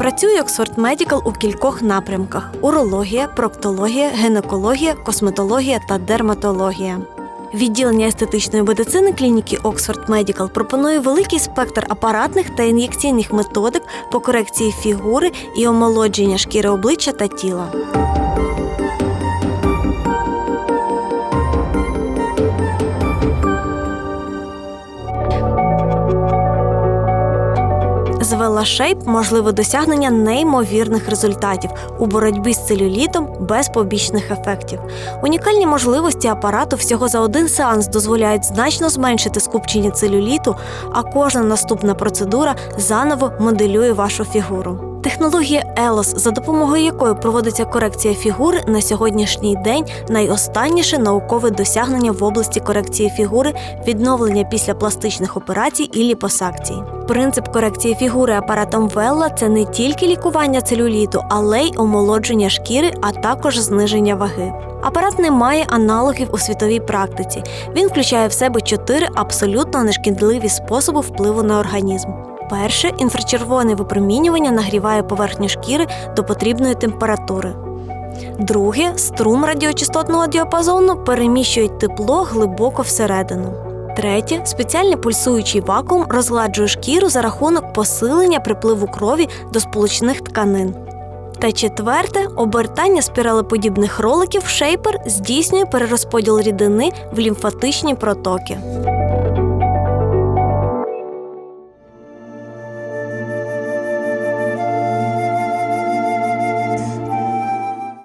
Працює Оксфорд Медікал у кількох напрямках: урологія, проктологія, гінекологія, косметологія та дерматологія. Відділення естетичної медицини клініки Оксфорд Медікал пропонує великий спектр апаратних та ін'єкційних методик по корекції фігури і омолодження шкіри обличчя та тіла. З шейп можливе досягнення неймовірних результатів у боротьбі з целюлітом без побічних ефектів. Унікальні можливості апарату всього за один сеанс дозволяють значно зменшити скупчення целюліту, а кожна наступна процедура заново моделює вашу фігуру. Технологія ELOS, за допомогою якої проводиться корекція фігури, на сьогоднішній день найостанніше наукове досягнення в області корекції фігури, відновлення після пластичних операцій і ліпосакцій. Принцип корекції фігури апаратом Велла це не тільки лікування целюліту, але й омолодження шкіри, а також зниження ваги. Апарат не має аналогів у світовій практиці. Він включає в себе чотири абсолютно нешкідливі способи впливу на організм. Перше, інфрачервоне випромінювання нагріває поверхню шкіри до потрібної температури. Друге, струм радіочастотного діапазону переміщує тепло глибоко всередину. Третє, спеціальний пульсуючий вакуум розгладжує шкіру за рахунок посилення припливу крові до сполучних тканин. Та четверте, обертання спіралеподібних роликів шейпер здійснює перерозподіл рідини в лімфатичні протоки.